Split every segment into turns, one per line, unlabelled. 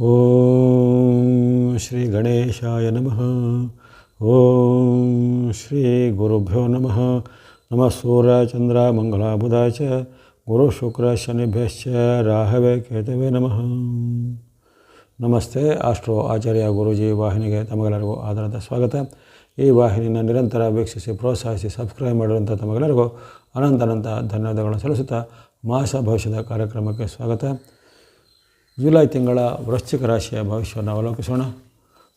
ಓಂ ಶ್ರೀ ಗಣೇಶಾಯ ನಮಃ. ಓಂ ಶ್ರೀ ಗುರುಭ್ಯೋ ನಮಃ. ನಮಃ ಸೂರ್ಯ ಚಂದ್ರ ಮಂಗಳ ಬುಧ ಚ, ಗುರು ಶುಕ್ರ ಶನಿಭ್ಯಶ್ಚ, ರಾಹವೇ ಕೇತವೇ ನಮಃ. ನಮಸ್ತೆ, ಆಸ್ಟ್ರೋ ಆಚಾರ್ಯ ಗುರುಜಿ ವಾಹಿನಿಗೆ ತಮಗೆಲ್ಲರಿಗೂ ಆಧಾರದ ಸ್ವಾಗತ. ಈ ವಾಹಿನಿಯನ್ನು ನಿರಂತರ ವೀಕ್ಷಿಸಿ, ಪ್ರೋತ್ಸಾಹಿಸಿ, ಸಬ್ಸ್ಕ್ರೈಬ್ ಮಾಡಿರುವಂಥ ತಮಗೆಲ್ಲರಿಗೂ ಅನಂತ ಅನಂತ ಧನ್ಯವಾದಗಳನ್ನು ಸಲ್ಲಿಸುತ್ತಾ ಮಾಸ ಭವಿಷ್ಯದ ಕಾರ್ಯಕ್ರಮಕ್ಕೆ ಸ್ವಾಗತ. ಜುಲೈ ತಿಂಗಳ ವೃಶ್ಚಿಕ ರಾಶಿಯ ಭವಿಷ್ಯವನ್ನು ಅವಲೋಕಿಸೋಣ.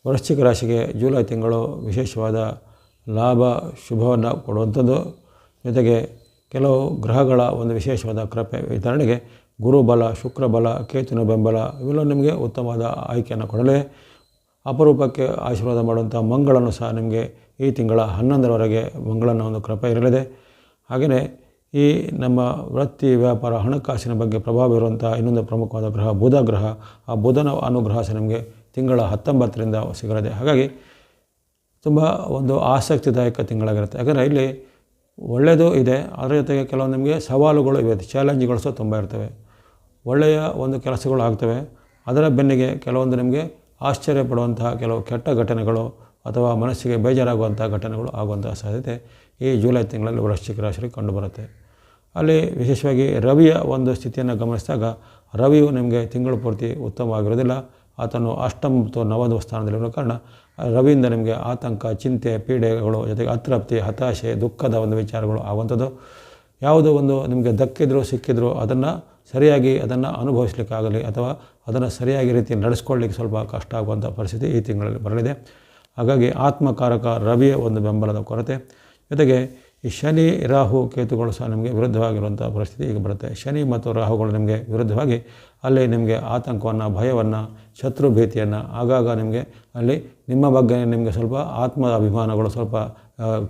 ವೃಶ್ಚಿಕ ರಾಶಿಗೆ ಜುಲೈ ತಿಂಗಳು ವಿಶೇಷವಾದ ಲಾಭ, ಶುಭವನ್ನು ಕೊಡುವಂಥದ್ದು. ಜೊತೆಗೆ ಕೆಲವು ಗ್ರಹಗಳ ಒಂದು ವಿಶೇಷವಾದ ಕೃಪೆ ವಿತರಣೆಗೆ ಗುರುಬಲ, ಶುಕ್ರಬಲ ಕೇತುನ ಬೆಂಬಲ ಇವೆಲ್ಲ ನಿಮಗೆ ಉತ್ತಮವಾದ ಆಯ್ಕೆಯನ್ನು ಕೊಡಲೇ. ಅಪರೂಪಕ್ಕೆ ಆಶೀರ್ವಾದ ಮಾಡುವಂಥ ಮಂಗಳನ್ನು ಸಹ ನಿಮಗೆ ಈ ತಿಂಗಳ ಹನ್ನೊಂದರವರೆಗೆ ಮಂಗಳನ ಒಂದು ಕೃಪೆ ಇರಲಿದೆ. ಹಾಗೆಯೇ ಈ ನಮ್ಮ ವೃತ್ತಿ ವ್ಯಾಪಾರ, ಹಣಕಾಸಿನ ಬಗ್ಗೆ ಪ್ರಭಾವ ಇರುವಂಥ ಇನ್ನೊಂದು ಪ್ರಮುಖವಾದ ಗ್ರಹ ಬುಧ ಗ್ರಹ ಆ ಬುಧನ ಅನುಗ್ರಹ ಸಹ ನಿಮಗೆ ತಿಂಗಳ ಹತ್ತೊಂಬತ್ತರಿಂದ ಸಿಗಲಿದೆ. ಹಾಗಾಗಿ ತುಂಬ ಒಂದು ಆಸಕ್ತಿದಾಯಕ ತಿಂಗಳಾಗಿರುತ್ತೆ. ಯಾಕಂದರೆ ಇಲ್ಲಿ ಒಳ್ಳೆಯದು ಇದೆ, ಅದರ ಜೊತೆಗೆ ಕೆಲವು ನಿಮಗೆ ಸವಾಲುಗಳು ಇವೆ ಚಾಲೆಂಜ್ಗಳು ಸಹ ತುಂಬ ಇರ್ತವೆ. ಒಳ್ಳೆಯ ಒಂದು ಕೆಲಸಗಳು ಆಗ್ತವೆ. ಅದರ ಬೆನ್ನಿಗೆ ಕೆಲವೊಂದು ನಿಮಗೆ ಆಶ್ಚರ್ಯ ಪಡುವಂತಹ ಕೆಲವು ಕೆಟ್ಟ ಘಟನೆಗಳು ಅಥವಾ ಮನಸ್ಸಿಗೆ ಬೇಜಾರಾಗುವಂಥ ಘಟನೆಗಳು ಆಗುವಂಥ ಸಾಧ್ಯತೆ ಈ ಜುಲೈ ತಿಂಗಳಲ್ಲಿ ವೃಶ್ಚಿಕ ರಾಶಿಯಲ್ಲಿ ಕಂಡುಬರುತ್ತೆ. ಅಲ್ಲಿ ವಿಶೇಷವಾಗಿ ರವಿಯ ಒಂದು ಸ್ಥಿತಿಯನ್ನು ಗಮನಿಸಿದಾಗ ರವಿಯು ನಿಮಗೆ ತಿಂಗಳು ಪೂರ್ತಿ ಉತ್ತಮವಾಗಿರೋದಿಲ್ಲ ಆತನು ಅಷ್ಟಮ ಮತ್ತು ನವಮ ಸ್ಥಾನದಲ್ಲಿರೋ ಕಾರಣ ರವಿಯಿಂದ ನಿಮಗೆ ಆತಂಕ, ಚಿಂತೆ, ಪೀಡೆಗಳು ಜೊತೆಗೆ ಅತೃಪ್ತಿ, ಹತಾಶೆ, ದುಃಖದ ಒಂದು ವಿಚಾರಗಳು ಆಗುವಂಥದ್ದು. ಯಾವುದೋ ಒಂದು ನಿಮಗೆ ದಕ್ಕಿದ್ರೂ ಸಿಕ್ಕಿದ್ರೂ ಅದನ್ನು ಸರಿಯಾಗಿ ಅದನ್ನು ಅನುಭವಿಸ್ಲಿಕ್ಕಾಗಲಿ ಅಥವಾ ಅದನ್ನು ಸರಿಯಾಗಿ ರೀತಿ ನಡೆಸ್ಕೊಳ್ಳಿಕ್ಕೆ ಸ್ವಲ್ಪ ಕಷ್ಟ ಆಗುವಂಥ ಪರಿಸ್ಥಿತಿ ಈ ತಿಂಗಳಲ್ಲಿ ಬರಲಿದೆ. ಹಾಗಾಗಿ ಆತ್ಮಕಾರಕ ರವಿಯ ಒಂದು ಬೆಂಬಲದ ಕೊರತೆ. ಜೊತೆಗೆ ಈ ಶನಿ ರಾಹು ಕೇತುಗಳು ಸಹ ನಿಮಗೆ ವಿರುದ್ಧವಾಗಿರುವಂಥ ಪರಿಸ್ಥಿತಿ ಈಗ ಬರುತ್ತೆ. ಶನಿ ಮತ್ತು ರಾಹುಗಳು ನಿಮಗೆ ವಿರುದ್ಧವಾಗಿ ಅಲ್ಲಿ ನಿಮಗೆ ಆತಂಕವನ್ನು, ಭಯವನ್ನು, ಶತ್ರು ಭೀತಿಯನ್ನು ಆಗಾಗ ನಿಮಗೆ ಅಲ್ಲಿ ನಿಮ್ಮ ಬಗ್ಗೆ ನಿಮಗೆ ಸ್ವಲ್ಪ ಆತ್ಮ ಅಭಿಮಾನಗಳು ಸ್ವಲ್ಪ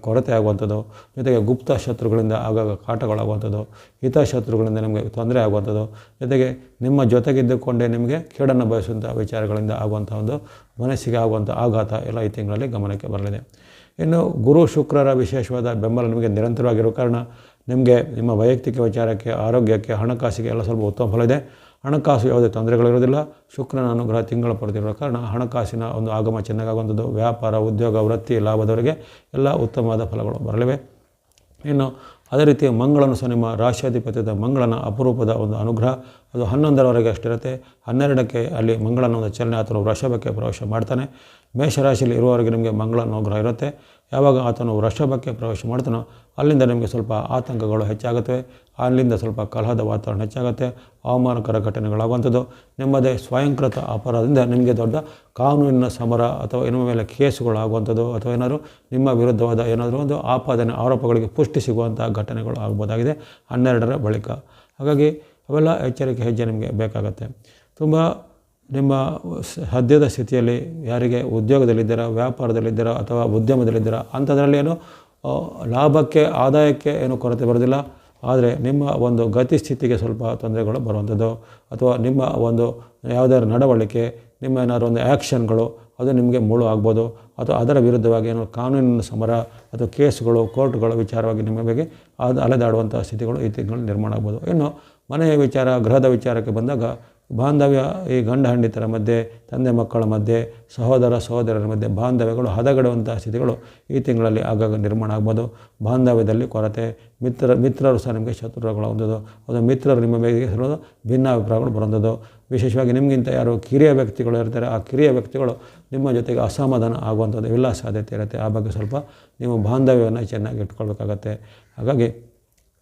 ಕೊರತೆ ಆಗುವಂಥದ್ದು. ಜೊತೆಗೆ ಗುಪ್ತ ಶತ್ರುಗಳಿಂದ ಆಗಾಗ ಕಾಟಗಳಾಗುವಂಥದ್ದು. ಹಿತಶತ್ರುಗಳಿಂದ ನಿಮಗೆ ತೊಂದರೆ ಆಗುವಂಥದ್ದು. ಜೊತೆಗೆ ನಿಮ್ಮ ಜೊತೆಗಿದ್ದುಕೊಂಡೇ ನಿಮಗೆ ಕೇಡನ್ನು ಬಯಸುವಂಥ ವಿಚಾರಗಳಿಂದ ಆಗುವಂಥ ಒಂದು ಮನಸ್ಸಿಗೆ ಆಗುವಂಥ ಆಘಾತ ಎಲ್ಲ ಈ ತಿಂಗಳಲ್ಲಿ ಗಮನಕ್ಕೆ ಬರಲಿದೆ. ಇನ್ನು ಗುರು ಶುಕ್ರರ ವಿಶೇಷವಾದ ಬೆಂಬಲ ನಿಮಗೆ ನಿರಂತರವಾಗಿರೋ ಕಾರಣ ನಿಮಗೆ ನಿಮ್ಮ ವೈಯಕ್ತಿಕ ವಿಚಾರಕ್ಕೆ, ಆರೋಗ್ಯಕ್ಕೆ, ಹಣಕಾಸಿಗೆ ಎಲ್ಲ ಸ್ವಲ್ಪ ಉತ್ತಮ ಫಲ ಇದೆ. ಹಣಕಾಸು ಯಾವುದೇ ತೊಂದರೆಗಳಿರೋದಿಲ್ಲ. ಶುಕ್ರನ ಅನುಗ್ರಹ ತಿಂಗಳ ಪಡೆದಿರೋ ಕಾರಣ ಹಣಕಾಸಿನ ಒಂದು ಆಗಮ ಚೆನ್ನಾಗಾಗುವಂಥದ್ದು. ವ್ಯಾಪಾರ, ಉದ್ಯೋಗ, ವೃತ್ತಿ, ಲಾಭದವರಿಗೆ ಎಲ್ಲ ಉತ್ತಮವಾದ ಫಲಗಳು ಬರಲಿವೆ. ಇನ್ನು ಅದೇ ರೀತಿ ಮಂಗಳನು ಸಹ ನಿಮ್ಮ ರಾಷ್ಟ್ರಾಧಿಪತ್ಯದ ಮಂಗಳನ ಅಪರೂಪದ ಒಂದು ಅನುಗ್ರಹ. ಅದು ಹನ್ನೊಂದರವರೆಗೆ ಅಷ್ಟಿರುತ್ತೆ. ಹನ್ನೆರಡಕ್ಕೆ ಅಲ್ಲಿ ಮಂಗಳನ ಒಂದು ಚಲನೆ ಆತನು ವೃಷಭಕ್ಕೆ ಪ್ರವೇಶ ಮಾಡ್ತಾನೆ. ಮೇಷರಾಶಿಯಲ್ಲಿ ಇರುವವರೆಗೆ ನಿಮಗೆ ಮಂಗಳ ಅನುಗ್ರಹ ಇರುತ್ತೆ. ಯಾವಾಗ ಆತನು ವೃಷಭಕ್ಕೆ ಪ್ರವೇಶ ಮಾಡ್ತಾನೋ ಅಲ್ಲಿಂದ ನಿಮಗೆ ಸ್ವಲ್ಪ ಆತಂಕಗಳು ಹೆಚ್ಚಾಗುತ್ತವೆ ಅಲ್ಲಿಂದ ಸ್ವಲ್ಪ ಕಲಹದ ವಾತಾವರಣ ಹೆಚ್ಚಾಗುತ್ತೆ. ಅವಮಾನಕರ ಘಟನೆಗಳಾಗುವಂಥದ್ದು. ನಿಮ್ಮದೇ, ಸ್ವಯಂಕೃತ ಅಪರಾಧದಿಂದ ನಿಮಗೆ ದೊಡ್ಡ ಕಾನೂನಿನ ಸಮರ ಅಥವಾ ಇನ್ನೊಮ್ಮೆ ಮೇಲೆ ಕೇಸುಗಳಾಗುವಂಥದ್ದು ಅಥವಾ ಏನಾದರೂ ನಿಮ್ಮ ವಿರುದ್ಧವಾದ ಏನಾದರೂ ಒಂದು ಆಪಾದನೆ ಆರೋಪಗಳಿಗೆ ಪುಷ್ಟಿ ಸಿಗುವಂಥ ಘಟನೆಗಳು ಆಗ್ಬೋದಾಗಿದೆ ಹನ್ನೆರಡರ ಬಳಿಕ. ಹಾಗಾಗಿ ಅವೆಲ್ಲ ಎಚ್ಚರಿಕೆ ಹೆಜ್ಜೆ ನಿಮಗೆ ಬೇಕಾಗುತ್ತೆ. ತುಂಬ ನಿಮ್ಮ ಸದ್ಯದ ಸ್ಥಿತಿಯಲ್ಲಿ ಯಾರಿಗೆ ಉದ್ಯೋಗದಲ್ಲಿದ್ದೀರಾ, ವ್ಯಾಪಾರದಲ್ಲಿದ್ದೀರಾ ಅಥವಾ ಉದ್ಯಮದಲ್ಲಿದ್ದೀರಾ, ಅಂಥದ್ರಲ್ಲಿ ಏನು ಲಾಭಕ್ಕೆ, ಆದಾಯಕ್ಕೆ ಏನು ಕೊರತೆ ಬರೋದಿಲ್ಲ ಆದರೆ ನಿಮ್ಮ ಒಂದು ಗತಿ ಸ್ಥಿತಿಗೆ ಸ್ವಲ್ಪ ತೊಂದರೆಗಳು ಬರುವಂಥದ್ದು. ಅಥವಾ ನಿಮ್ಮ ಒಂದು ಯಾವುದಾದ್ರು ನಡವಳಿಕೆ, ನಿಮ್ಮ ಏನಾದ್ರು ಒಂದು ಆ್ಯಕ್ಷನ್ಗಳು, ಅದು ನಿಮಗೆ ಮುಳು ಆಗ್ಬೋದು. ಅಥವಾ ಅದರ ವಿರುದ್ಧವಾಗಿ ಏನೋ ಕಾನೂನಿನ ಸಮರ, ಅಥವಾ ಕೇಸುಗಳು, ಕೋರ್ಟ್ಗಳ ವಿಚಾರವಾಗಿ ನಿಮ್ಮ ಬಗ್ಗೆ ಅದು ಅಲೆದಾಡುವಂಥ ಸ್ಥಿತಿಗಳು ಈ ತಿಂಗಳು ನಿರ್ಮಾಣ ಆಗ್ಬೋದು. ಇನ್ನು ಮನೆಯ ವಿಚಾರ, ಗೃಹದ ವಿಚಾರಕ್ಕೆ ಬಂದಾಗ ಬಾಂಧವ್ಯ ಈ ಗಂಡ ಹಂಡಿತರ ಮಧ್ಯೆ, ತಂದೆ ಮಕ್ಕಳ ಮಧ್ಯೆ, ಸಹೋದರ ಸಹೋದರರ ಮಧ್ಯೆ ಬಾಂಧವ್ಯಗಳು ಹದಗೆಡುವಂತಹ ಸ್ಥಿತಿಗಳು ಈ ತಿಂಗಳಲ್ಲಿ ಆಗಾಗ ನಿರ್ಮಾಣ ಆಗ್ಬೋದು. ಬಾಂಧವ್ಯದಲ್ಲಿ ಕೊರತೆ, ಮಿತ್ರ, ಮಿತ್ರರು ಸಹ ನಿಮಗೆ ಶತ್ರುಗಳಾಗುವಂಥದ್ದು ಅದು ಮಿತ್ರರು ನಿಮ್ಮ ಮೇಲೆ ಇರೋದು ಭಿನ್ನಾಭಿಪ್ರಾಯಗಳು ಬರೋದು ವಿಶೇಷವಾಗಿ ನಿಮಗಿಂತ ಯಾರು ಕಿರಿಯ ವ್ಯಕ್ತಿಗಳು ಇರ್ತಾರೆ, ಆ ಕಿರಿಯ ವ್ಯಕ್ತಿಗಳು ನಿಮ್ಮ ಜೊತೆಗೆ ಅಸಮಾಧಾನ ಆಗುವಂಥದ್ದು ಎಲ್ಲ ಸಾಧ್ಯತೆ ಇರುತ್ತೆ. ಆ ಬಗ್ಗೆ ಸ್ವಲ್ಪ ನೀವು ಬಾಂಧವ್ಯವನ್ನು ಚೆನ್ನಾಗಿ ಇಟ್ಕೊಳ್ಬೇಕಾಗತ್ತೆ. ಹಾಗಾಗಿ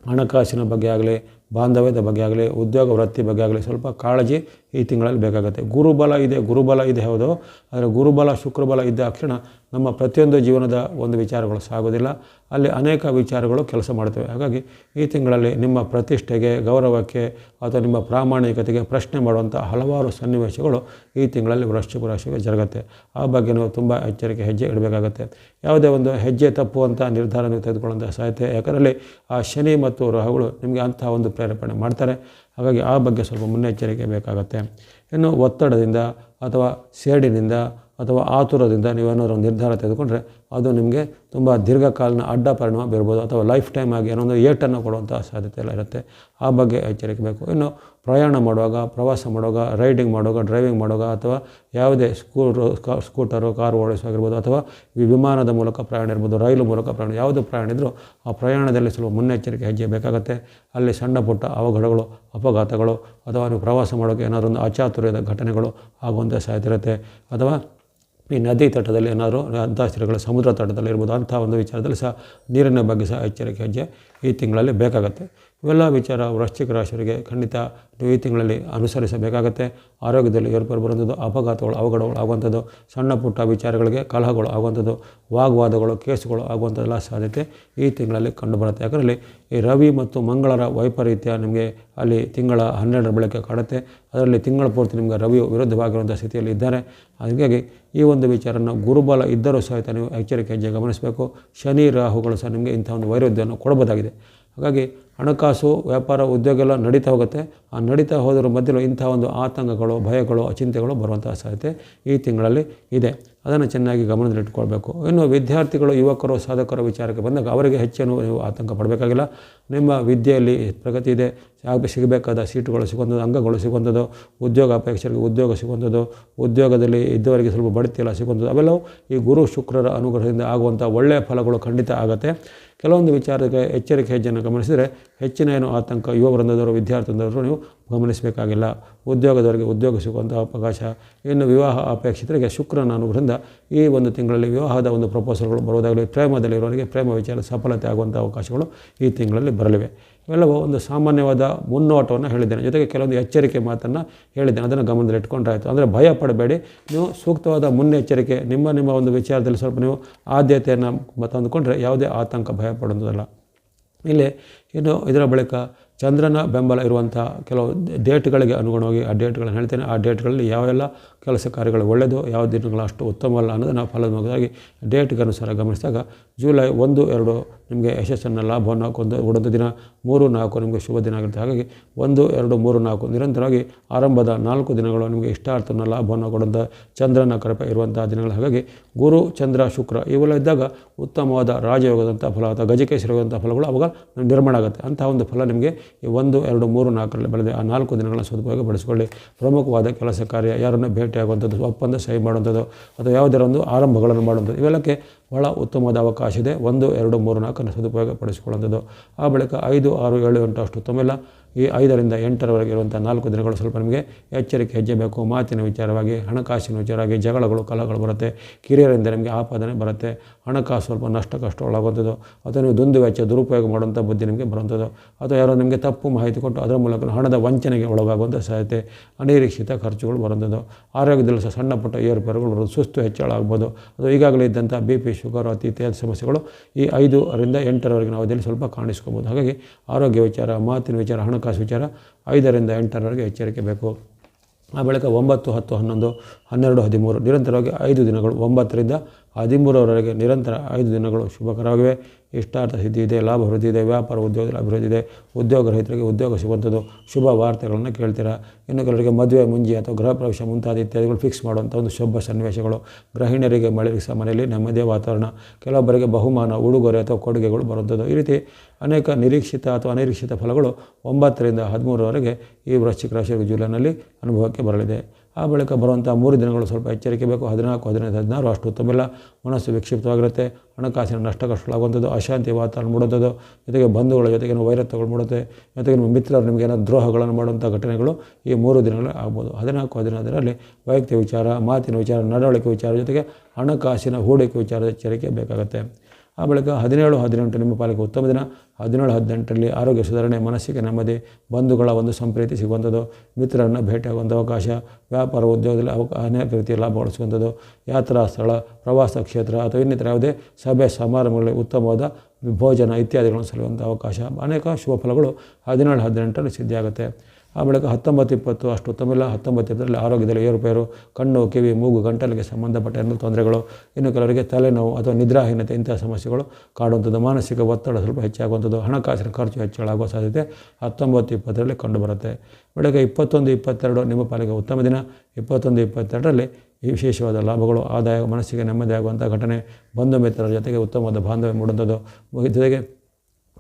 ಹಣಕಾಸಿನ ಬಗ್ಗೆ ಆಗಲಿ ಬಾಂಧವ್ಯದ ಬಗ್ಗೆ ಆಗಲಿ, ಉದ್ಯೋಗ ವೃತ್ತಿ ಬಗ್ಗೆ ಆಗಲಿ ಸ್ವಲ್ಪ ಕಾಳಜಿ ಈ ತಿಂಗಳಲ್ಲಿ ಬೇಕಾಗುತ್ತೆ. ಗುರುಬಲ ಇದೆ ಗುರುಬಲ ಇದೆ ಹೌದು. ಆದರೆ ಗುರುಬಲ, ಶುಕ್ರಬಲ ಇದ್ದ ತಕ್ಷಣ ನಮ್ಮ ಪ್ರತಿಯೊಂದು ಜೀವನದ ಒಂದು ವಿಚಾರಗಳು ಸಾಗೋದಿಲ್ಲ ಅಲ್ಲಿ ಅನೇಕ ವಿಚಾರಗಳು ಕೆಲಸ ಮಾಡ್ತವೆ ಹಾಗಾಗಿ ಈ ತಿಂಗಳಲ್ಲಿ ನಿಮ್ಮ ಪ್ರತಿಷ್ಠೆಗೆ, ಗೌರವಕ್ಕೆ ಅಥವಾ ನಿಮ್ಮ ಪ್ರಾಮಾಣಿಕತೆಗೆ ಪ್ರಶ್ನೆ ಮಾಡುವಂಥ ಹಲವಾರು ಸನ್ನಿವೇಶಗಳು ಈ ತಿಂಗಳಲ್ಲಿ ವೃಶ್ಚಿಕ ರಾಶಿಗೆ ಜರುಗುತ್ತೆ. ಆ ಬಗ್ಗೆ ನೀವು ತುಂಬ ಎಚ್ಚರಿಕೆ, ಹೆಜ್ಜೆ ಇಡಬೇಕಾಗತ್ತೆ. ಯಾವುದೇ ಒಂದು ಹೆಜ್ಜೆ ತಪ್ಪುವಂಥ ನಿರ್ಧಾರ ನೀವು ತೆಗೆದುಕೊಳ್ಳುವಂಥ ಸಾಧ್ಯತೆ ಯಾಕಂದರೆ ಆ ಶನಿ ಮತ್ತು ರಾಹುಗಳು ನಿಮಗೆ ಅಂತಹ ಒಂದು ಪ್ರೇರೇಪಣೆ ಮಾಡ್ತಾರೆ. ಹಾಗಾಗಿ ಆ ಬಗ್ಗೆ ಸ್ವಲ್ಪ ಮುನ್ನೆಚ್ಚರಿಕೆ ಬೇಕಾಗತ್ತೆ. ಇನ್ನು ಒತ್ತಡದಿಂದ ಅಥವಾ ಸೇಡಿನಿಂದ ಅಥವಾ ಆತುರದಿಂದ ನೀವೇನಾದ್ರು ಒಂದು ನಿರ್ಧಾರ ತೆಗೆದುಕೊಂಡ್ರೆ ಅದು ನಿಮಗೆ ತುಂಬ ದೀರ್ಘಕಾಲನ ಅಡ್ಡ ಪರಿಣಾಮ ಬೀರ್ಬೋದು ಅಥವಾ ಲೈಫ್ ಟೈಮ್ ಆಗಿ ಏನೋ ಒಂದು ಏಟನ್ನು ಕೊಡುವಂಥ ಸಾಧ್ಯತೆ ಎಲ್ಲ ಇರುತ್ತೆ. ಆ ಬಗ್ಗೆ ಎಚ್ಚರಿಕೆ ಬೇಕು. ಇನ್ನು ಪ್ರಯಾಣ ಮಾಡುವಾಗ, ಪ್ರವಾಸ ಮಾಡುವಾಗ, ರೈಡಿಂಗ್ ಮಾಡುವಾಗ, ಡ್ರೈವಿಂಗ್ ಮಾಡುವಾಗ ಅಥವಾ ಯಾವುದೇ ಸ್ಕೂಟರ್, ಸ್ಕೂಟರು, ಕಾರು ಓಡಿಸುವಾಗಿರ್ಬೋದು ಅಥವಾ ವಿಮಾನದ ಮೂಲಕ ಪ್ರಯಾಣ ಇರ್ಬೋದು, ರೈಲು ಮೂಲಕ ಪ್ರಯಾಣ, ಯಾವುದು ಪ್ರಯಾಣ ಇದ್ದರೂ ಆ ಪ್ರಯಾಣದಲ್ಲಿ ಸ್ವಲ್ಪ ಮುನ್ನೆಚ್ಚರಿಕೆ ಹೆಜ್ಜೆ ಬೇಕಾಗುತ್ತೆ. ಅಲ್ಲಿ ಸಣ್ಣ ಪುಟ್ಟ ಅವಘಡಗಳು, ಅಪಘಾತಗಳು ಅಥವಾ ನೀವು ಪ್ರವಾಸ ಮಾಡೋಕ್ಕೆ ಏನಾದರೂ ಒಂದು ಅಚಾತುರ್ಯದ ಘಟನೆಗಳು ಆಗುವಂಥ ಸಾಧ್ಯತೆ ಇರುತ್ತೆ. ಅಥವಾ ಈ ನದಿ ತಟದಲ್ಲಿ ಏನಾದರೂ ಅಂತಾಸ್ತ್ರಗಳು ಸಮುದ್ರ ತಟದಲ್ಲಿ ಇರ್ಬೋದು ಅಂಥ ಒಂದು ವಿಚಾರದಲ್ಲಿ ಸಹ ನೀರಿನ ಬಗ್ಗೆ ಸಹ ಎಚ್ಚರಿಕೆ ಹೆಜ್ಜೆ ಈ ತಿಂಗಳಲ್ಲಿ ಬೇಕಾಗುತ್ತೆ. ಇವೆಲ್ಲ ವಿಚಾರ ವೃಶ್ಚಿಕ ರಾಶಿಯವರಿಗೆ ಖಂಡಿತ ಈ ತಿಂಗಳಲ್ಲಿ ಅನುಸರಿಸಬೇಕಾಗತ್ತೆ. ಆರೋಗ್ಯದಲ್ಲಿ ಏರ್ಪೇರು ಬರುವಂಥದ್ದು, ಅಪಘಾತಗಳು, ಅವಘಡಗಳು ಆಗುವಂಥದ್ದು, ಸಣ್ಣ ಪುಟ್ಟ ವಿಚಾರಗಳಿಗೆ ಕಲಹಗಳು ಆಗುವಂಥದ್ದು, ವಾಗ್ವಾದಗಳು, ಕೇಸುಗಳು ಆಗುವಂಥದ್ದೆಲ್ಲ ಸಾಧ್ಯತೆ ಈ ತಿಂಗಳಲ್ಲಿ ಕಂಡುಬರುತ್ತೆ. ಯಾಕಂದರೆ ಈ ರವಿ ಮತ್ತು ಮಂಗಳರ ವೈಪರೀತ್ಯ ನಿಮಗೆ ಅಲ್ಲಿ ತಿಂಗಳ ಹನ್ನೆರಡರ ಬೆಳಗ್ಗೆ ಕಾಡುತ್ತೆ. ಅದರಲ್ಲಿ ತಿಂಗಳ ಪೂರ್ತಿ ನಿಮಗೆ ರವಿಯು ವಿರುದ್ಧವಾಗಿರುವಂಥ ಸ್ಥಿತಿಯಲ್ಲಿ ಇದ್ದಾರೆ. ಹಾಗಾಗಿ ಈ ಒಂದು ವಿಚಾರನ ಗುರುಬಲ ಇದ್ದರೂ ಸಹಿತ ನೀವು ಎಚ್ಚರಿಕೆ ಹೆಜ್ಜೆ ಗಮನಿಸಬೇಕು. ಶನಿ, ರಾಹುಗಳು ಸಹ ನಿಮಗೆ ಇಂಥ ಒಂದು ವೈರುಧ್ಯವನ್ನು ಕೊಡಬಹುದಾಗಿದೆ. ಹಾಗಾಗಿ ಹಣಕಾಸು, ವ್ಯಾಪಾರ, ಉದ್ಯೋಗ ಎಲ್ಲ ನಡೀತಾ ಹೋಗುತ್ತೆ. ಆ ನಡೀತಾ ಹೋದ್ರ ಮಧ್ಯೆ ಇಂಥ ಒಂದು ಆತಂಕಗಳು, ಭಯಗಳು, ಅಚಿಂತೆಗಳು ಬರುವಂಥ ಸಾಧ್ಯತೆ ಈ ತಿಂಗಳಲ್ಲಿ ಇದೆ. ಅದನ್ನು ಚೆನ್ನಾಗಿ ಗಮನದಲ್ಲಿಟ್ಕೊಳ್ಬೇಕು. ಇನ್ನು ವಿದ್ಯಾರ್ಥಿಗಳು, ಯುವಕರು, ಸಾಧಕರ ವಿಚಾರಕ್ಕೆ ಬಂದಾಗ ಅವರಿಗೆ ಹೆಚ್ಚೇನು ನೀವು ಆತಂಕ ಪಡಬೇಕಾಗಿಲ್ಲ. ನಿಮ್ಮ ವಿದ್ಯೆಯಲ್ಲಿ ಪ್ರಗತಿ ಇದೆ. ಆಗ ಸಿಗಬೇಕಾದ ಸೀಟುಗಳು ಸಿಗುವಂಥದ್ದು ಅಂಗಗಳು ಸಿಗುವಂಥದ್ದು, ಉದ್ಯೋಗ ಅಪೇಕ್ಷೆಗೆ ಉದ್ಯೋಗ ಸಿಗುವಂಥದ್ದು, ಉದ್ಯೋಗದಲ್ಲಿ ಇದ್ದವರಿಗೆ ಸ್ವಲ್ಪ ಬಡ್ತಿ ಎಲ್ಲ ಸಿಗುವಂಥದ್ದು, ಅವೆಲ್ಲವೂ ಈ ಗುರು, ಶುಕ್ರರ ಅನುಗ್ರಹದಿಂದ ಆಗುವಂಥ ಒಳ್ಳೆಯ ಫಲಗಳು ಖಂಡಿತ ಆಗುತ್ತೆ. ಕೆಲವೊಂದು ವಿಚಾರಕ್ಕೆ ಎಚ್ಚರಿಕೆ ಹೆಜ್ಜೆಯನ್ನು ಗಮನಿಸಿದರೆ ಹೆಚ್ಚಿನ ಏನು ಆತಂಕ, ಯುವ ವೃಂದದವರು ವಿದ್ಯಾರ್ಥಿ ವೃಂದದವರು ನೀವು ಗಮನಿಸಬೇಕಾಗಿಲ್ಲ. ಉದ್ಯೋಗದವರಿಗೆ ಉದ್ಯೋಗ ಸಿಗುವಂಥ ಅವಕಾಶ, ಇನ್ನು ವಿವಾಹ ಅಪೇಕ್ಷಿತರಿಗೆ ಶುಕ್ರನ ಅನುಗ್ರಹದಿಂದ ಈ ಒಂದು ತಿಂಗಳಲ್ಲಿ ವಿವಾಹದ ಒಂದು ಪ್ರಪೋಸಲ್ಗಳು ಬರುವುದಾಗಲಿ, ಪ್ರೇಮದಲ್ಲಿರುವವರಿಗೆ ಪ್ರೇಮ ವಿಚಾರ ಸಫಲತೆ ಆಗುವಂಥ ಅವಕಾಶಗಳು ಈ ತಿಂಗಳಲ್ಲಿ ಬರಲಿವೆ. ಇವೆಲ್ಲವೂ ಒಂದು ಸಾಮಾನ್ಯವಾದ ಮುನ್ನೋಟವನ್ನು ಹೇಳಿದ್ದೇನೆ. ಜೊತೆಗೆ ಕೆಲವೊಂದು ಎಚ್ಚರಿಕೆ ಮಾತನ್ನು ಹೇಳಿದ್ದೇನೆ. ಅದನ್ನು ಗಮನದಲ್ಲಿಟ್ಕೊಂಡ್ರೆ ಆಯಿತು ಅಂದರೆ ಭಯ ಪಡಬೇಡಿ. ನೀವು ಸೂಕ್ತವಾದ ಮುನ್ನೆಚ್ಚರಿಕೆ, ನಿಮ್ಮ ನಿಮ್ಮ ಒಂದು ವಿಚಾರದಲ್ಲಿ ಸ್ವಲ್ಪ ನೀವು ಆದ್ಯತೆಯನ್ನು ತಂದುಕೊಂಡ್ರೆ ಯಾವುದೇ ಆತಂಕ, ಭಯ ಪಡೋದಿಲ್ಲ ಇಲ್ಲಿ ಇನ್ನು ಇದರ ಬಳಿಕ ಚಂದ್ರನ ಬೆಂಬಲ ಇರುವಂಥ ಕೆಲವು ಡೇಟ್ಗಳಿಗೆ ಅನುಗುಣವಾಗಿ ಆ ಡೇಟ್ಗಳನ್ನು ಹೇಳ್ತೇನೆ. ಆ ಡೇಟ್ಗಳಲ್ಲಿ ಯಾವೆಲ್ಲ ಕೆಲಸ ಕಾರ್ಯಗಳು ಒಳ್ಳೆಯದು, ಯಾವ ದಿನಗಳು ಅಷ್ಟು ಉತ್ತಮವಲ್ಲ ಅನ್ನೋದನ್ನು ಫಲವಾಗಿ ಡೇಟ್ಗೆ ಅನುಸಾರ ಗಮನಿಸಿದಾಗ ಜುಲೈ ಒಂದು, ಎರಡು ನಿಮಗೆ ಯಶಸ್ಸನ್ನು ಲಾಭವನ್ನು ಕೊಂದು ಕೊಡುವಂಥ ದಿನ ಮೂರು ನಾಲ್ಕು ನಿಮಗೆ ಶುಭ ದಿನ ಆಗಿರುತ್ತೆ. ಹಾಗಾಗಿ ಒಂದು, ಎರಡು, ಮೂರು, ನಾಲ್ಕು ನಿರಂತರವಾಗಿ ಆರಂಭದ ನಾಲ್ಕು ದಿನಗಳು ನಿಮಗೆ ಇಷ್ಟಾರ್ಥನ ಲಾಭವನ್ನು ಕೊಡುವಂಥ ಚಂದ್ರನ ಕರಪ ಇರುವಂಥ ದಿನಗಳು. ಹಾಗಾಗಿ ಗುರು, ಚಂದ್ರ, ಶುಕ್ರ ಇವೆಲ್ಲ ಇದ್ದಾಗ ಉತ್ತಮವಾದ ರಾಜಯೋಗದಂಥ ಫಲ ಅಥವಾ ಗಜಕೇಶ್ವರವಾದಂಥ ಫಲಗಳು ಅವಾಗ ನಿರ್ಮಾಣ ಆಗುತ್ತೆ. ಅಂತಹ ಒಂದು ಫಲ ನಿಮಗೆ ಈ ಒಂದು, ಎರಡು, ಮೂರು, ನಾಲ್ಕರಲ್ಲಿ ಬೆಳೆದ ಆ ನಾಲ್ಕು ದಿನಗಳನ್ನು ಸದುಪಯೋಗ ಬಳಸಿಕೊಳ್ಳಿ ಪ್ರಮುಖವಾದ ಕೆಲಸ ಕಾರ್ಯ ಯಾರನ್ನು ಭೇಟಿಯಾಗುವಂಥದ್ದು ಒಪ್ಪಂದ ಸಹಿ ಮಾಡುವಂಥದ್ದು ಅಥವಾ ಯಾವುದರ ಒಂದು ಆರಂಭಗಳನ್ನು ಮಾಡುವಂಥದ್ದು ಇವೆಲ್ಲಕ್ಕೆ ಬಹಳ ಉತ್ತಮವಾದ ಅವಕಾಶ ಇದೆ. ಒಂದು, ಎರಡು, ಮೂರು ನಾಲ್ಕನ್ನು ಸದುಪಯೋಗ ಪಡಿಸಿಕೊಳ್ಳುವಂಥದ್ದು. ಆ ಬಳಿಕ ಐದು ಆರು ಏಳು ಗಂಟೆ ಅಷ್ಟು ಉತ್ತಮಿಲ್ಲ ಈ ಐದರಿಂದ ಎಂಟರವರೆಗೆ ಇರುವಂಥ ನಾಲ್ಕು ದಿನಗಳು ಸ್ವಲ್ಪ ನಿಮಗೆ ಎಚ್ಚರಿಕೆ ಹೆಜ್ಜೆ ಬೇಕು ಮಾತಿನ ವಿಚಾರವಾಗಿ, ಹಣಕಾಸಿನ ವಿಚಾರವಾಗಿ, ಜಗಳಗಳು ಕಲಗಳು ಬರುತ್ತೆ, ಕಿರಿಯರಿಂದ ನಿಮಗೆ ಆಪಾದನೆ ಬರುತ್ತೆ, ಹಣಕಾಸು ಸ್ವಲ್ಪ ನಷ್ಟ ಕಷ್ಟ ಒಳಗುವಂಥದ್ದು, ಅಥವಾ ನೀವು ದುಂದು ವೆಚ್ಚ, ದುರುಪಯೋಗ ಮಾಡುವಂಥ ಬುದ್ಧಿ ನಿಮಗೆ ಬರುವಂಥದ್ದು, ಅಥವಾ ಯಾರೋ ನಿಮಗೆ ತಪ್ಪು ಮಾಹಿತಿ ಕೊಟ್ಟು ಅದರ ಮೂಲಕ ಹಣದ ವಂಚನೆಗೆ ಒಳಗಾಗುವಂಥ ಸಾಧ್ಯತೆ, ಅನಿರೀಕ್ಷಿತ ಖರ್ಚುಗಳು ಬರುವಂಥದ್ದು, ಆರೋಗ್ಯದಲ್ಲಿ ಸಹ ಸಣ್ಣ ಪುಟ್ಟ ಏರುಪೇರುಗಳು ಬರೋದು ಸುಸ್ತು ಹೆಚ್ಚಳ ಆಗ್ಬೋದು ಅದು ಈಗಾಗಲೇ ಇದ್ದಂಥ ಬಿ ಪಿ, ಶುಗರ್, ಅತಿ ಇತ್ಯಾದಿ ಸಮಸ್ಯೆಗಳು ಈ ಐದರಿಂದ ನಾವು ಅದರಲ್ಲಿ ಸ್ವಲ್ಪ ಕಾಣಿಸ್ಕೋಬೋದು. ಹಾಗಾಗಿ ಆರೋಗ್ಯ ವಿಚಾರ, ಮಾತಿನ ವಿಚಾರ ಹಣಕಾಸು ವಿಚಾರ ಐದರಿಂದ ಎಂಟರವರೆಗೆ ಎಚ್ಚರಿಕೆ ಬೇಕು. ಆ ಬಳಿಕ ಒಂಬತ್ತು, ಹತ್ತು, ಹನ್ನೊಂದು, ಹನ್ನೆರಡು, ಹದಿಮೂರು, ನಿರಂತರವಾಗಿ ಐದು ದಿನಗಳು, ಒಂಬತ್ತರಿಂದ ಹದಿಮೂರರವರೆಗೆ ನಿರಂತರ ಐದು ದಿನಗಳು ಶುಭಕರವಾಗಿವೆ. ಇಷ್ಟಾರ್ಥ ಸಿದ್ಧಿ ಇದೆ, ಲಾಭ ವೃದ್ಧಿ ಇದೆ, ವ್ಯಾಪಾರ ಉದ್ಯೋಗದಲ್ಲಿ ಅಭಿವೃದ್ಧಿ ಇದೆ. ಉದ್ಯೋಗ ರಹಿತರಿಗೆ ಉದ್ಯೋಗ ಸಿಗುವಂಥದ್ದು ಶುಭ ವಾರ್ತೆಗಳನ್ನು ಕೇಳ್ತೀರಾ? ಇನ್ನು ಕೆಲವರಿಗೆ ಮದುವೆ, ಮುಂಜಿ ಅಥವಾ ಗೃಹ ಪ್ರವೇಶ ಮುಂತಾದ ಇತ್ಯಾದಿಗಳು ಫಿಕ್ಸ್ ಮಾಡುವಂಥ ಒಂದು ಶುಭ ಸನ್ನಿವೇಶಗಳು. ಗೃಹಿಣಿಯರಿಗೆ ಮಳೆ ಸಹ ಮನೆಯಲ್ಲಿ ನೆಮ್ಮದಿಯ ವಾತಾವರಣ. ಕೆಲವೊಬ್ಬರಿಗೆ ಬಹುಮಾನ, ಉಡುಗೊರೆ ಅಥವಾ ಕೊಡುಗೆಗಳು ಬರುವಂಥದ್ದು. ಈ ರೀತಿ ಅನೇಕ ನಿರೀಕ್ಷಿತ ಅಥವಾ ಅನಿರೀಕ್ಷಿತ ಫಲಗಳು ಒಂಬತ್ತರಿಂದ ಹದಿಮೂರವರೆಗೆ ಈ ವೃಶ್ಚಿಕ ರಾಶಿ ಜುಲೈನಲ್ಲಿ ಅನುಭವಕ್ಕೆ ಬರಲಿದೆ. ಆ ಬಳಿಕ ಬರುವಂಥ ಮೂರು ದಿನಗಳು ಸ್ವಲ್ಪ ಎಚ್ಚರಿಕೆ ಬೇಕು. ಹದಿನಾಲ್ಕು, ಹದಿನೈದು, ಹದಿನಾರು ಅಷ್ಟು ಉತ್ತಮಿಲ್ಲ ಮನಸ್ಸು ವಿಕ್ಷಿಪ್ತವಾಗಿರುತ್ತೆ. ಹಣಕಾಸಿನ ನಷ್ಟ ಕಷ್ಟಗಳಾಗುವಂಥದ್ದು ಅಶಾಂತಿ ವಾತಾವರಣ ಮೂಡುವಂಥದ್ದು. ಜೊತೆಗೆ ಬಂಧುಗಳ ಜೊತೆಗೆ ವೈರತ್ವಗಳು ಮೂಡುತ್ತೆ. ಜೊತೆಗೆ ನಿಮ್ಮ ಮಿತ್ರರು ನಿಮಗೆ ಏನೋ ದ್ರೋಹಗಳನ್ನು ಮಾಡುವಂಥ ಘಟನೆಗಳು ಈ ಮೂರು ದಿನಗಳಲ್ಲಿ ಆಗ್ಬೋದು. ಹದಿನಾಲ್ಕು, ಹದಿನೈದರಲ್ಲಿ ವೈಯಕ್ತಿಕ ವಿಚಾರ, ಮಾತಿನ ವಿಚಾರ, ನಡವಳಿಕೆ ವಿಚಾರ ಜೊತೆಗೆ ಹಣಕಾಸಿನ ಹೂಡಿಕೆ ವಿಚಾರದ ಎಚ್ಚರಿಕೆ ಬೇಕಾಗುತ್ತೆ. ಆ ಬಳಿಕ ಹದಿನೇಳು, ಹದಿನೆಂಟು ನಿಮ್ಮ ಪಾಲಿಗೆ ಉತ್ತಮ ದಿನ. ಹದಿನೇಳು, ಹದಿನೆಂಟರಲ್ಲಿ ಆರೋಗ್ಯ ಸುಧಾರಣೆ, ಮನಸ್ಸಿಗೆ ನೆಮ್ಮದಿ, ಬಂಧುಗಳ ಒಂದು ಸಂಪ್ರೀತಿ ಸಿಗುವಂಥದ್ದು, ಮಿತ್ರರನ್ನು ಭೇಟಿಯಾಗುವಂಥ ಅವಕಾಶ, ವ್ಯಾಪಾರ ಉದ್ಯೋಗದಲ್ಲಿ ಅವಕಾಶ ಅನೇಕ ರೀತಿಯ ಸಿಗುವಂಥದ್ದು ಯಾತ್ರಾ, ಸ್ಥಳ, ಪ್ರವಾಸ ಕ್ಷೇತ್ರ ಅಥವಾ ಇನ್ನಿತರ ಯಾವುದೇ ಸಭೆ, ಸಮಾರಂಭಗಳಲ್ಲಿ ಉತ್ತಮವಾದ ಭೋಜನ ಇತ್ಯಾದಿಗಳನ್ನು ಸಲ್ಲುವಂಥ ಅವಕಾಶ, ಅನೇಕ ಶುಭ ಫಲಗಳು ಹದಿನೇಳು, ಹದಿನೆಂಟರಲ್ಲಿ ಸಿದ್ಧಿಯಾಗುತ್ತೆ. ಆ ಬಳಿಕ ಹತ್ತೊಂಬತ್ತು ಇಪ್ಪತ್ತು ಅಷ್ಟು ಉತ್ತಮಿಲ್ಲ ಹತ್ತೊಂಬತ್ತು ಇಪ್ಪತ್ತರಲ್ಲಿ ಆರೋಗ್ಯದಲ್ಲಿ ಏರುಪೇರು, ಕಣ್ಣು, ಕಿವಿ, ಮೂಗು, ಗಂಟಲಿಗೆ ಸಂಬಂಧಪಟ್ಟ ಎಲ್ಲ ತೊಂದರೆಗಳು. ಇನ್ನು ಕೆಲವರಿಗೆ ತಲೆನೋವು ಅಥವಾ ನಿದ್ರಾಹೀನತೆ, ಇಂತಹ ಸಮಸ್ಯೆಗಳು ಕಾಡುವಂಥದ್ದು. ಮಾನಸಿಕ ಒತ್ತಡ ಸ್ವಲ್ಪ ಹೆಚ್ಚಾಗುವಂಥದ್ದು. ಹಣಕಾಸಿನ ಖರ್ಚು ಹೆಚ್ಚಳಾಗುವ ಸಾಧ್ಯತೆ ಹತ್ತೊಂಬತ್ತು ಇಪ್ಪತ್ತರಲ್ಲಿ ಕಂಡುಬರುತ್ತೆ. ಬೆಳಗ್ಗೆ ಇಪ್ಪತ್ತೊಂದು ಇಪ್ಪತ್ತೆರಡು ನಿಮ್ಮ ಪಾಲಿಗೆ ಉತ್ತಮ ದಿನ. ಇಪ್ಪತ್ತೊಂದು ಇಪ್ಪತ್ತೆರಡರಲ್ಲಿ ಈ ವಿಶೇಷವಾದ ಲಾಭಗಳು, ಆದಾಯ, ಮನಸ್ಸಿಗೆ ನೆಮ್ಮದಿಯಾಗುವಂಥ ಘಟನೆ. ಬಂಧು ಮಿತ್ರರ ಜೊತೆಗೆ ಉತ್ತಮವಾದ ಬಾಂಧವ್ಯ ಮೂಡುವಂಥದ್ದು. ಜೊತೆಗೆ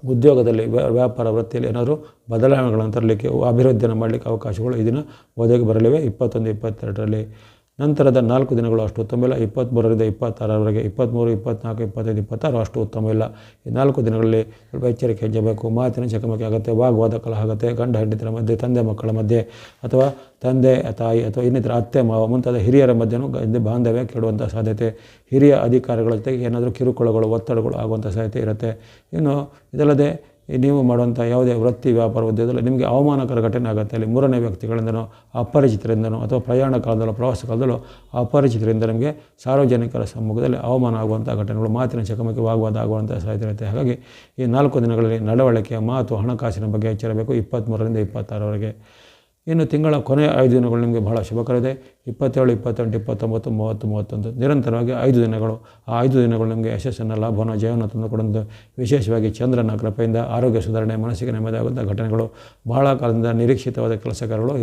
ಉದ್ಯೋಗದಲ್ಲಿ ವ್ಯಾ- ವ್ಯಾಪಾರ ವೃತ್ತಿಯಲ್ಲಿ ಏನಾದರೂ ಬದಲಾವಣೆಗಳನ್ನು ತರಲಿಕ್ಕೆ ಅಭಿವೃದ್ಧಿಯನ್ನು ಮಾಡಲಿಕ್ಕೆ ಅವಕಾಶಗಳು ಈ ದಿನ ಒದಗಿ ಬರಲಿವೆ. ಇಪ್ಪತ್ತೊಂದು, ಇಪ್ಪತ್ತೆರಡರಲ್ಲಿ ನಂತರದ ನಾಲ್ಕು ದಿನಗಳು ಅಷ್ಟು ಉತ್ತಮ ಇಲ್ಲ. ಇಪ್ಪತ್ತ್ಮೂರರಿಂದ ಇಪ್ಪತ್ತಾರರವರೆಗೆ ಇಪ್ಪತ್ತ್ಮೂರು ಇಪ್ಪತ್ತ್ನಾಲ್ಕು ಇಪ್ಪತ್ತೈದು, ಇಪ್ಪತ್ತಾರು ಅಷ್ಟು ಉತ್ತಮ ಇಲ್ಲ. ಈ ನಾಲ್ಕು ದಿನಗಳಲ್ಲಿ ಸ್ವಲ್ಪ ಎಚ್ಚರಿಕೆ ಹೆಜ್ಜಬೇಕು ಮಾತಿನ ಚಕಮಕಿ ಆಗುತ್ತೆ, ವಾಗ್ವಾದ ಕಲಹ ಆಗುತ್ತೆ, ಗಂಡ ಹೆಂಡತಿರ ಮಧ್ಯೆ, ತಂದೆ, ಮಕ್ಕಳ ಮಧ್ಯೆ, ಅಥವಾ ತಂದೆ, ತಾಯಿ, ಅಥವಾ ಇನ್ನಿತರ ಅತ್ತೆ, ಮಾವ, ಮುಂತಾದ ಹಿರಿಯರ ಮಧ್ಯನೂ ಗ- ಬಾಂಧವ್ಯ ಕೆಡುವಂಥ ಸಾಧ್ಯತೆ. ಹಿರಿಯ ಅಧಿಕಾರಿಗಳ ಜೊತೆಗೆ ಏನಾದರೂ ಕಿರುಕುಳಗಳು, ಒತ್ತಡಗಳು ಆಗುವಂಥ ಸಾಧ್ಯತೆ ಇರುತ್ತೆ. ಇನ್ನು ಇದಲ್ಲದೆ ನೀವು ಮಾಡುವಂಥ ಯಾವುದೇ ವೃತ್ತಿ, ವ್ಯಾಪಾರ, ಉದ್ಯೋಗದಲ್ಲಿ ನಿಮಗೆ ಅವಮಾನಕರ ಘಟನೆ ಆಗುತ್ತೆ. ಅಲ್ಲಿ ಮೂರನೇ ವ್ಯಕ್ತಿಗಳಿಂದನೋ, ಅಪರಿಚಿತರಿಂದನೋ ಅಥವಾ ಪ್ರಯಾಣ ಕಾಲದಲ್ಲೋ, ಪ್ರವಾಸ ಕಾಲದಲ್ಲೋ ಅಪರಿಚಿತರಿಂದ ನಿಮಗೆ ಸಾರ್ವಜನಿಕರ ಸಮ್ಮುಖದಲ್ಲಿ ಅವಮಾನ ಆಗುವಂಥ ಘಟನೆಗಳು ಮಾತಿನ ಚಕಮಕಿ ವಾಗ್ವಾದ ಆಗುವಂಥ ಸಾಧ್ಯತೆ ಇರುತ್ತೆ. ಹಾಗಾಗಿ ಈ ನಾಲ್ಕು ದಿನಗಳಲ್ಲಿ ನಡವಳಿಕೆ ಮಾತು ಹಣಕಾಸಿನ ಬಗ್ಗೆ ಎಚ್ಚರಬೇಕು. ಇಪ್ಪತ್ತ್ಮೂರರಿಂದ ಇಪ್ಪತ್ತಾರವರೆಗೆ ಇನ್ನು ತಿಂಗಳ ಕೊನೆಯ ಐದು ದಿನಗಳು ನಿಮಗೆ ಬಹಳ ಶುಭಕರವಿದೆ ಇಪ್ಪತ್ತೇಳು, ಇಪ್ಪತ್ತೆಂಟು, ಇಪ್ಪತ್ತೊಂಬತ್ತು, ಮೂವತ್ತು, ಮೂವತ್ತೊಂದು, ನಿರಂತರವಾಗಿ ಐದು ದಿನಗಳು. ಆ ಐದು ದಿನಗಳು ನಿಮಗೆ ಯಶಸ್ಸನ್ನು, ಲಾಭವನ್ನು, ಜಯವನ್ನು ತಂದುಕೊಡುವಂಥ ವಿಶೇಷವಾಗಿ ಚಂದ್ರನ ಕೃಪೆಯಿಂದ, ಆರೋಗ್ಯ ಸುಧಾರಣೆ, ಮನಸ್ಸಿಗೆ ನೆಮ್ಮದಿಯಾಗುವಂಥ ಘಟನೆಗಳು, ಬಹಳ ಕಾಲದಿಂದ ನಿರೀಕ್ಷಿತವಾದ ಕೆಲಸ ಕಾರ್ಯಗಳು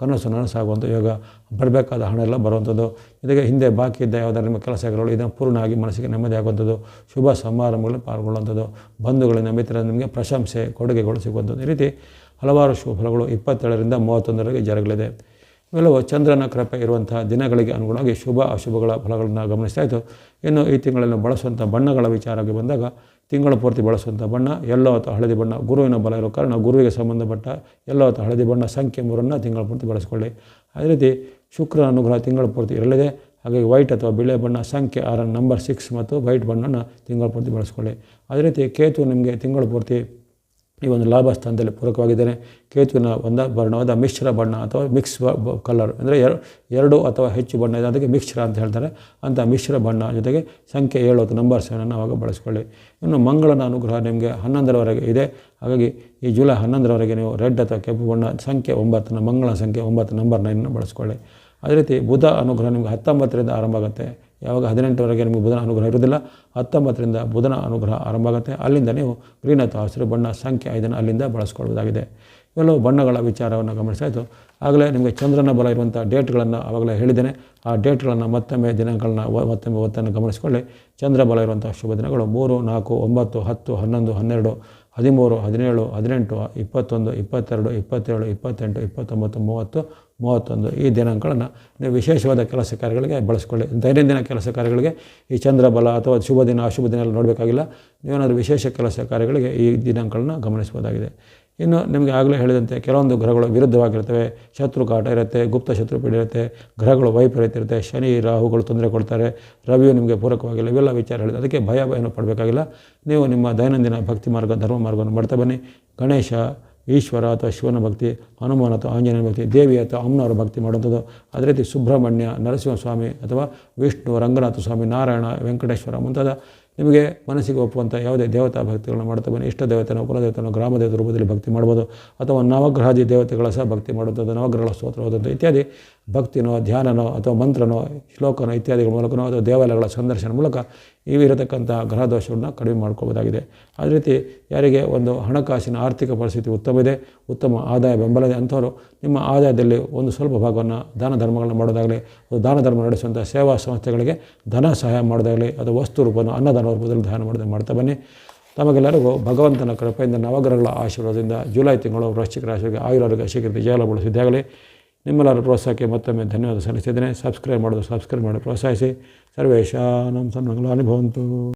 ಕನಸು ನನಸಾಗುವಂಥ ಯೋಗ ಬರಬೇಕಾದ ಹಣ ಎಲ್ಲ ಬರುವಂಥದ್ದು. ಇದಕ್ಕೆ ಹಿಂದೆ ಬಾಕಿ ಇದ್ದ ಯಾವುದಾದ್ರು ನಿಮ್ಮ ಕೆಲಸ ಕಾರ್ಯಗಳು ಇದನ್ನು ಪೂರ್ಣವಾಗಿ ಮನಸ್ಸಿಗೆ ನೆಮ್ಮದಿ ಆಗುವಂಥದ್ದು ಶುಭ ಸಮಾರಂಭಗಳು ಪಾಲ್ಗೊಳ್ಳುವಂಥದ್ದು, ಬಂಧುಗಳಿಂದ ಮಿತ್ರ ನಿಮಗೆ ಪ್ರಶಂಸೆ, ಕೊಡುಗೆಗಳು ಸಿಗುವಂಥದ್ದು. ಈ ರೀತಿ ಹಲವಾರು ಶುಭ ಫಲಗಳು ಇಪ್ಪತ್ತೇಳರಿಂದ ಮೂವತ್ತೊಂದರವರೆಗೆ ಜರುಗಲಿದೆ. ಇವೆಲ್ಲವೂ ಚಂದ್ರನ ಕೃಪೆ ಇರುವಂತಹ ದಿನಗಳಿಗೆ ಅನುಗುಣವಾಗಿ ಶುಭ ಅಶುಭಗಳ ಫಲಗಳನ್ನು ಗಮನಿಸ್ತಾಯಿತು ಇನ್ನು ಈ ತಿಂಗಳನ್ನು ಬಳಸುವಂಥ ಬಣ್ಣಗಳ ವಿಚಾರಕ್ಕೆ ಬಂದಾಗ ತಿಂಗಳ ಪೂರ್ತಿ ಬಳಸುವಂಥ ಬಣ್ಣ, ಎಲ್ಲೋ ಅಥವಾ ಹಳದಿ ಬಣ್ಣ, ಗುರುವಿನ ಬಲ ಇರೋ ಕಾರಣ ಗುರುವಿಗೆ ಸಂಬಂಧಪಟ್ಟ ಎಲ್ಲೋ ಅಥವಾ ಹಳದಿ ಬಣ್ಣ, ಸಂಖ್ಯೆ ಮೂರನ್ನು ತಿಂಗಳ ಪೂರ್ತಿ ಬಳಸಿಕೊಳ್ಳಿ. ಅದೇ ರೀತಿ ಶುಕ್ರನ ಅನುಗ್ರಹ ತಿಂಗಳ ಪೂರ್ತಿ ಇರಲಿದೆ. ಹಾಗಾಗಿ ವೈಟ್ ಅಥವಾ ಬಿಳೆ ಬಣ್ಣ, ಸಂಖ್ಯೆ ಆರ ನಂಬರ್ ಸಿಕ್ಸ್ ಮತ್ತು ವೈಟ್ ಬಣ್ಣನ ತಿಂಗಳ ಪೂರ್ತಿ ಬಳಸ್ಕೊಳ್ಳಿ. ಅದೇ ರೀತಿ ಕೇತು ನಿಮಗೆ ತಿಂಗಳ ಪೂರ್ತಿ ಈ ಒಂದು ಲಾಭ ಸ್ಥಾನದಲ್ಲಿ ಪೂರಕವಾಗಿದ್ದೇನೆ ಕೇತುವಿನ ಒಂದು ಬಣ್ಣವಾದ ಮಿಶ್ರ ಬಣ್ಣ ಅಥವಾ ಮಿಕ್ಸ್ ಕಲರ್ ಅಂದರೆ ಎರಡು ಅಥವಾ ಹೆಚ್ಚು ಬಣ್ಣ ಇದೆ ಅದಕ್ಕೆ ಮಿಶ್ರ ಅಂತ ಹೇಳ್ತಾರೆ. ಅಂಥ ಮಿಶ್ರ ಬಣ್ಣ ಜೊತೆಗೆ ಸಂಖ್ಯೆ ಏಳು ಅಥವಾ ನಂಬರ್ ಸೆವೆನನ್ನು ಅವಾಗ ಬಳಸ್ಕೊಳ್ಳಿ. ಇನ್ನು ಮಂಗಳನ ಅನುಗ್ರಹ ನಿಮಗೆ ಹನ್ನೊಂದರವರೆಗೆ ಇದೆ. ಹಾಗಾಗಿ ಈ ಜುಲೈ ಹನ್ನೊಂದರವರೆಗೆ ನೀವು ರೆಡ್ ಅಥವಾ ಕೆಂಪು ಬಣ್ಣ ಸಂಖ್ಯೆ ಒಂಬತ್ತನ್ನು ಮಂಗಳ ಸಂಖ್ಯೆ ಒಂಬತ್ತು ನಂಬರ್ ನೈನನ್ನು ಬಳಸ್ಕೊಳ್ಳಿ. ಅದೇ ರೀತಿ ಬುಧ ಅನುಗ್ರಹ ನಿಮಗೆ ಹತ್ತೊಂಬತ್ತರಿಂದ ಆರಂಭ ಆಗುತ್ತೆ. ಯಾವಾಗ ಹದಿನೆಂಟರವರೆಗೆ ನಿಮಗೆ ಬುಧನ ಅನುಗ್ರಹ ಇರೋದಿಲ್ಲ ಹತ್ತೊಂಬತ್ತರಿಂದ ಬುಧನ ಅನುಗ್ರಹ ಆರಂಭ ಆಗುತ್ತೆ ಅಲ್ಲಿಂದ ನೀವು ಗ್ರೀನ್ ಅಥವಾ ಹಸಿರು ಬಣ್ಣ ಸಂಖ್ಯೆ ಐದನ್ನು ಅಲ್ಲಿಂದ ಬಳಸ್ಕೊಳ್ಬೋದಾಗಿದೆ ಇವೆಲ್ಲವೂ ಬಣ್ಣಗಳ ವಿಚಾರವನ್ನು ಗಮನಿಸಾಯಿತು ಆಗಲೇ ನಿಮಗೆ ಚಂದ್ರನ ಬಲ ಇರುವಂಥ ಡೇಟ್ಗಳನ್ನು ಆವಾಗಲೇ ಹೇಳಿದ್ದೇನೆ. ಆ ಡೇಟ್ಗಳನ್ನು ಮತ್ತೊಮ್ಮೆ ದಿನಾಂಕಗಳನ್ನ ಮತ್ತೊಮ್ಮೆ ಒತ್ತನ್ನು ಗಮನಿಸಿಕೊಳ್ಳಿ. ಚಂದ್ರ ಬಲ ಇರುವಂಥ ಶುಭ ದಿನಗಳು ಮೂರು, ನಾಲ್ಕು, ಒಂಬತ್ತು, ಹತ್ತು, ಹನ್ನೊಂದು, ಹನ್ನೆರಡು, ಹದಿಮೂರು, ಹದಿನೇಳು, ಹದಿನೆಂಟು, ಇಪ್ಪತ್ತೊಂದು, ಇಪ್ಪತ್ತೆರಡು, ಇಪ್ಪತ್ತೇಳು, ಇಪ್ಪತ್ತೆಂಟು, ಇಪ್ಪತ್ತೊಂಬತ್ತು, ಮೂವತ್ತು ಮೂವತ್ತೊಂದು ಈ ದಿನಾಂಕಗಳನ್ನು ನೀವು ವಿಶೇಷವಾದ ಕೆಲಸ ಕಾರ್ಯಗಳಿಗೆ ಬಳಸ್ಕೊಳ್ಳಿ. ದೈನಂದಿನ ಕೆಲಸ ಕಾರ್ಯಗಳಿಗೆ ಈ ಚಂದ್ರಬಲ ಅಥವಾ ಶುಭ ದಿನ, ಅಶುಭ ದಿನ ಎಲ್ಲ ನೋಡಬೇಕಾಗಿಲ್ಲ. ನೀವೇನಾದರೂ ವಿಶೇಷ ಕೆಲಸ ಕಾರ್ಯಗಳಿಗೆ ಈ ದಿನಾಂಕಗಳನ್ನ ಗಮನಿಸಬಹುದಾಗಿದೆ. ಇನ್ನು ನಿಮಗೆ ಆಗಲೇ ಹೇಳಿದಂತೆ ಕೆಲವೊಂದು ಗ್ರಹಗಳು ವಿರುದ್ಧವಾಗಿರ್ತವೆ. ಶತ್ರು ಕಾಟ ಇರುತ್ತೆ, ಗುಪ್ತ ಶತ್ರು ಪೀಡೆ ಇರುತ್ತೆ, ಗ್ರಹಗಳು ವೈಪರೀತ್ಯ ಇರುತ್ತೆ, ಶನಿ, ರಾಹುಗಳು ತೊಂದರೆ ಕೊಡ್ತಾರೆ, ರವಿಯು ನಿಮಗೆ ಪೂರಕವಾಗಿಲ್ಲ, ಇವೆಲ್ಲ ವಿಚಾರ ಹೇಳಿದೆ ಅದಕ್ಕೆ ಭಯ ಭಯನೂ ಪಡಬೇಕಾಗಿಲ್ಲ. ನೀವು ನಿಮ್ಮ ದೈನಂದಿನ ಭಕ್ತಿ ಮಾರ್ಗ, ಧರ್ಮ ಮಾರ್ಗವನ್ನು ಮಾಡ್ತಾ ಬನ್ನಿ. ಗಣೇಶ ಈಶ್ವರ ಅಥವಾ ಶಿವನ ಭಕ್ತಿ ಹನುಮಾನ್ ಅಥವಾ ಆಂಜನೇಯನ ಭಕ್ತಿ ದೇವಿ ಅಥವಾ ಅಮ್ಮನವರ ಭಕ್ತಿ ಮಾಡುವಂಥದ್ದು. ಅದೇ ರೀತಿ ಸುಬ್ರಹ್ಮಣ್ಯ, ನರಸಿಂಹಸ್ವಾಮಿ ಅಥವಾ ವಿಷ್ಣು, ರಂಗನಾಥ ಸ್ವಾಮಿ, ನಾರಾಯಣ, ವೆಂಕಟೇಶ್ವರ ಮುಂತಾದ ನಿಮಗೆ ಮನಸ್ಸಿಗೆ ಒಪ್ಪುವಂಥ ಯಾವುದೇ ದೇವತಾ ಭಕ್ತಿಗಳನ್ನು ಮಾಡ್ತಾ ಬನ್ನಿ. ಇಷ್ಟ ದೇವತೆಯನ್ನು ಗ್ರಾಮ ದೇವತೆ ರೂಪದಲ್ಲಿ ಭಕ್ತಿ ಮಾಡ್ಬೋದು. ಅಥವಾ ನವಗ್ರಹಾದಿ ದೇವತೆಗಳ ಸಹ ಭಕ್ತಿ ಮಾಡುವಂಥದ್ದು, ನವಗ್ರಹಗಳ ಸ್ತೋತ್ರ ಇತ್ಯಾದಿ. ಭಕ್ತಿನೋ, ಧ್ಯಾನನೋ ಅಥವಾ ಮಂತ್ರನೋ, ಶ್ಲೋಕನೋ ಇತ್ಯಾದಿಗಳ ಮೂಲಕನೋ ಅಥವಾ ದೇವಾಲಯಗಳ ಸಂದರ್ಶನ ಮೂಲಕ ಇವಿರತಕ್ಕಂಥ ಗ್ರಹದೋಷವನ್ನು ಕಡಿಮೆ ಮಾಡ್ಕೋಬೋದಾಗಿದೆ ಅದೇ ರೀತಿ ಯಾರಿಗೆ ಒಂದು ಹಣಕಾಸಿನ ಆರ್ಥಿಕ ಪರಿಸ್ಥಿತಿ ಉತ್ತಮ ಇದೆ, ಉತ್ತಮ ಆದಾಯ ಬೆಂಬಲ ಇದೆ ಅಂಥವರು ನಿಮ್ಮ ಆದಾಯದಲ್ಲಿ ಒಂದು ಸ್ವಲ್ಪ ಭಾಗವನ್ನು ದಾನ ಧರ್ಮಗಳನ್ನು ಮಾಡೋದಾಗಲಿ ದಾನ ಧರ್ಮ ನಡೆಸುವಂಥ ಸೇವಾ ಸಂಸ್ಥೆಗಳಿಗೆ ಧನ ಸಹಾಯ ಮಾಡೋದಾಗಲಿ, ಅಥವಾ ವಸ್ತು ರೂಪವನ್ನು ಅನ್ನದಾನ ರೂಪದಲ್ಲಿ ದಾನ ಮಾಡೋದನ್ನು ಮಾಡ್ತಾ ಬನ್ನಿ. ತಮಗೆಲ್ಲರಿಗೂ ಭಗವಂತನ ಕೃಪೆಯಿಂದ ನವಗ್ರಹಗಳ ಆಶೀರ್ವಾದದಿಂದ ಜುಲೈ ತಿಂಗಳು ವೃಶ್ಚಿಕ ರಾಶಿಗೆ ಆಯುರಾರೋಗ್ಯ ಶೀಘ್ರ ಜಯಲ ನಿಮ್ಮೆಲ್ಲರ ಪ್ರೋತ್ಸಾಹಕ್ಕೆ ಮತ್ತೊಮ್ಮೆ ಧನ್ಯವಾದ ಸಲ್ಲಿಸಿದ್ದೇನೆ. ಸಬ್ಸ್ಕ್ರೈಬ್ ಮಾಡೋದು ಸಬ್ಸ್ಕ್ರೈಬ್ ಮಾಡಿ ಪ್ರೋತ್ಸಾಹಿಸಿ. ಸರ್ವೇಶಾನಂ ಸನ್ಮಂಗಲಾನಿ ಭವಂತು.